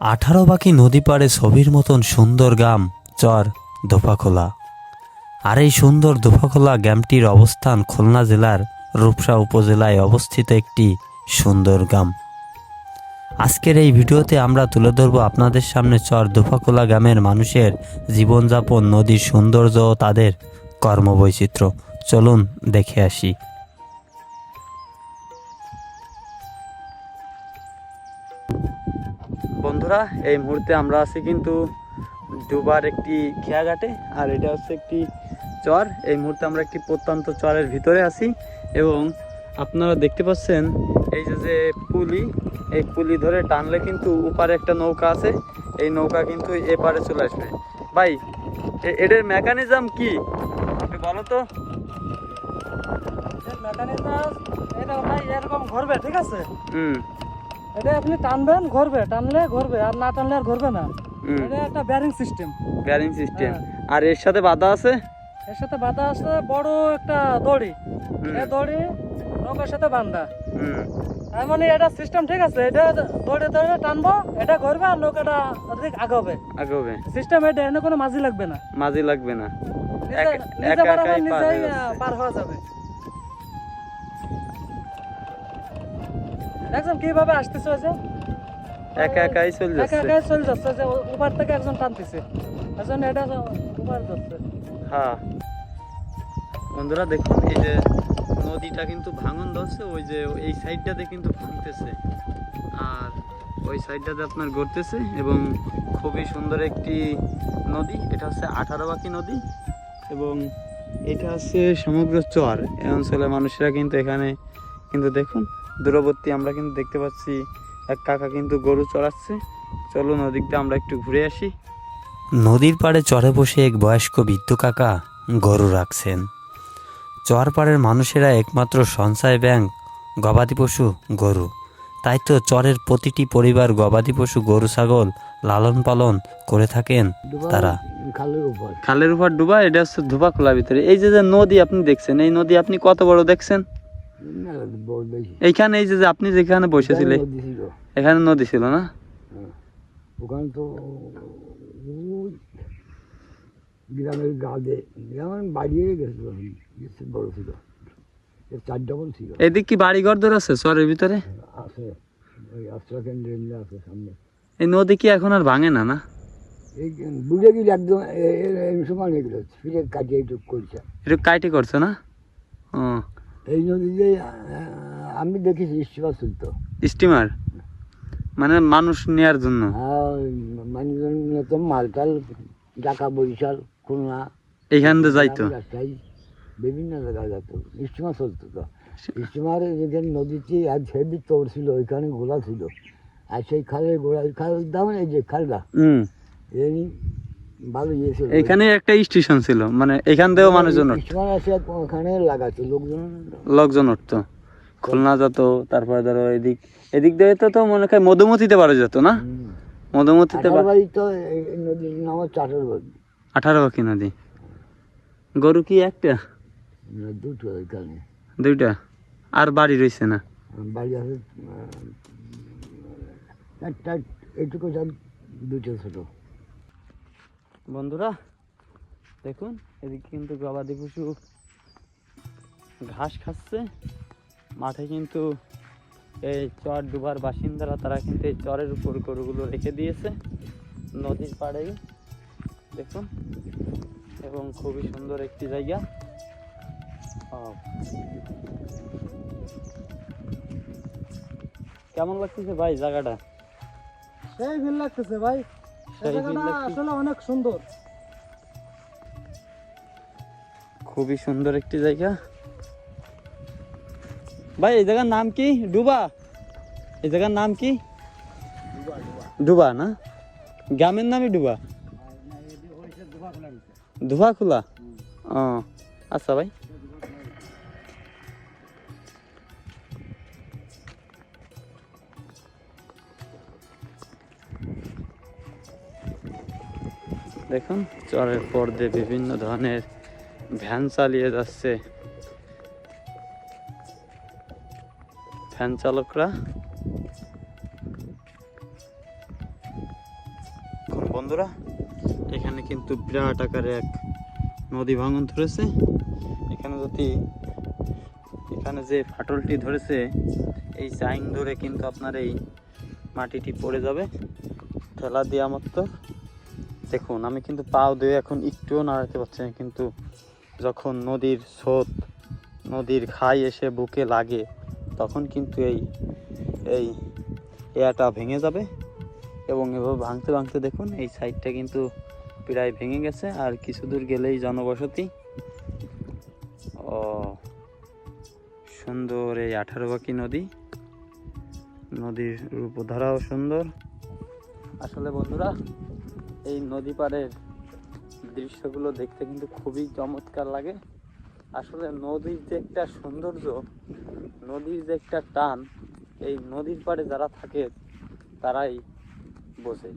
আঠারো বাকি নদী পাড়ে ছবির মতন সুন্দর গ্রাম, চর, দোপাখোলা। আর এই সুন্দর দোপাখোলা গ্রামটির অবস্থান খুলনা জেলার রূপসা উপজেলায় অবস্থিত একটি সুন্দর গ্রাম। আজকের এই ভিডিওতে আমরা তুলে ধরব আপনাদের সামনে চর দোপাখোলা গ্রামের মানুষের জীবনযাপন, নদীর সৌন্দর্য ও তাদের কর্মবৈচিত্র্য। চলুন দেখে আসি। বন্ধুরা এই মুহূর্তে আমরা আছি কিন্তু ডুবার একটি খেয়াঘাটে আর এটা হচ্ছে একটি চর। এই মুহূর্তে আমরা একটি প্রত্যন্ত চরের ভিতরে আছি এবং আপনারা দেখতে পাচ্ছেন এই যে যে পুলি এই পুলি ধরে টানলে কিন্তু উপারে একটা নৌকা আছে। এই নৌকা কিন্তু এপারে চলে আসবে। ভাই এটার মেকানিজম কি? বলো তো। মেকানিজম এটা ভাই এরকম ঘুরবে ঠিক আছে? হুম। এটা আপনি টানবেন ঘুরবে। টানলে ঘুরবে আর না টানলে আর ঘুরবে না। এটা একটা ব্যারিং সিস্টেম ব্যারিং সিস্টেম। আর এর সাথে বাধা আছে? এর সাথে বাধা আছে বড় একটা দড়ি। এই দড়ি নৌকার সাথে বান্ধা তার মানে এটা সিস্টেম ঠিক আছে এটা দড়ি দড়ি টানবো এটা ঘুরবে আর নৌকাটা ওদিক আগাবে। আগবে। সিস্টেম এটা এনে কোনো মাঝি লাগবে না। মাঝি লাগবে না। নিজে। পার হওয়া যাবে। দেখছেন কীভাবে আসতেছে যে? একা একাই চলে একা একাই চলে যাচ্ছে যে উপার থেকে একজন টানতেছে। একজন এটা উপার যাচ্ছে। হ্যাঁ। বন্ধুরা দেখুন এই যে নদীটা কিন্তু ভাঙন ধরছে ওই যে এই সাইডটাতে কিন্তু ভাঙতেছে। আর ওই সাইডটাতে আপনার গড়তেছে এবং খুবই সুন্দর একটি নদী। এটা হচ্ছে আঠারো বাকি নদী এবং এটা হচ্ছে সমগ্র চর। এই অঞ্চলের মানুষেরা কিন্তু এখানে কিন্তু দেখুন দূরবর্তী আমরা কিন্তু দেখতে পাচ্ছি এক কাকা কিন্তু গরু চড়াচ্ছে। চলুন ওদিকটা আমরা একটু ঘুরে আসি। নদীর পাড়ে চরে বসে এক বয়স্ক বৃদ্ধ কাকা গরু রাখছেন। চর পাড়ের মানুষেরা একমাত্র সঞ্চয় ব্যাংক গবাদি পশু গরু। তাই তো চরের প্রতিটি পরিবার গবাদি পশু গরু ছাগল লালন পালন করে থাকেন তারা। খালের উপর। খালের উপর ডুবা এটা হচ্ছে ধোবা খোলার ভিতরে। এই যে যে নদী আপনি দেখছেন এই নদী আপনি কত বড় দেখছেন? এইখানে এই যে আপনি যেখানে বসেছিলেন এখানে নদী ছিল। না? ওখানে তো গ্রামের গাদে গ্রামের বাড়িয়ে গেছিল বড় ছিল। চার ডবল ছিল। এদিক কি বাড়ি ঘর ধরে আছে চরের ভিতরে? আছে ওই আশ্রয় কেন্দ্র আছে সামনে। এই নদী কি এখন আর ভাঙে না না? এই বুঝে গেলে একদম এগুলো ফিরে কাটিয়ে একটু করছে। একটু কাইটে করছে না? ও। এই নদীতে আমি দেখেছি স্টিমার চলতো। স্টিমার? মানে মানুষ নেয়ার জন্য? আর মানুষজন তো মালটাল ঢাকা বরিশাল খুলনা। এইখান দিয়ে যাইতো? বিভিন্ন জায়গায় যেত স্টিমার চলতো তো। স্টিমারে। যেখানে নদীতে আর হেভি তোর ছিল ওইখানে গোলা ছিল। আর সেই খালের গোড়া খালের দাম এই যে খালটা। হুম। এই ভালো ইয়ে ছিল। এখানে একটা স্টেশন ছিল মানে এখান থেকেও মানুষজন ওখানে লাগাতো লোকজন লোকজন উঠতো। খুলনা যেত তারপরে ধরো এদিক এদিক দিয়ে তো তো মনে হয় মধুমতিতে পারা যেত না? মধুমতিতে আঠারো বাড়ি তো নদীর নাম হচ্ছে বাড়ি আঠারো বাকি নদী। গরু কি একটা? দুটো এখানে। দুইটা? আর বাড়ি রয়েছে না? বাড়ি আছে একটা এইটুকু দুটো ছোট। বন্ধুরা, দেখুন, এদিকে কিন্তু গবাদি পশু ঘাস খাচ্ছে। মাঠে কিন্তু এই চর ডুবার বাসিন্দারা, তারা কিন্তু এই চরের উপর গরুগুলো রেখে দিয়েছে নদীর পাড়েই দেখুন, এবং খুবই সুন্দর একটি জায়গা। কেমন লাগতেছে ভাই জায়গাটা? সেই ভিল লাগতেছে ভাই। আসলে অনেক সুন্দর। খুবই সুন্দর একটি জায়গা। ভাই এই জায়গার নাম কি? ডুবা। এই জায়গার নাম কি? ডুবা না? গ্রামের নামই ডুবা। ধোবা খোলা ও আচ্ছা ভাই। দেখুন চরের পর দিয়ে বিভিন্ন ধরনের ভ্যান চালিয়ে যাচ্ছে। ভ্যান চালকরা। বন্ধুরা? এখানে কিন্তু বিরাট আকারে এক নদী ভাঙন ধরেছে। এখানে যদি এখানে যে ফাটলটি ধরেছে এই চাইং ধরে কিন্তু আপনার এই মাটিটি পড়ে যাবে। ঠেলা দেওয়া মাত্র। দেখুন, আমি কিন্তু পাও দিয়ে এখন একটুও নাড়াতে পারছি না, কিন্তু যখন নদীর স্রোত, নদীর খাই এসে বুকে লাগে, তখন কিন্তু এই এই এয়াটা ভেঙে যাবে। এবং এভাবে ভাঙতে ভাঙতে দেখুন, এই সাইডটা কিন্তু প্রায় ভেঙে গেছে, আর কিছু দূর গেলেই জনবসতি। ও, সুন্দর এই আঠারো বাকি নদী। নদীর রূপধারাও সুন্দর। আসলে বন্ধুরা এই নদী পাড়ের দৃশ্যগুলো দেখতে কিন্তু খুবই চমৎকার লাগে। আসলে নদীর যে একটা সৌন্দর্য, নদীর যে একটা টান, এই নদীর পাড়ে যারা থাকে, তারাই বোঝে।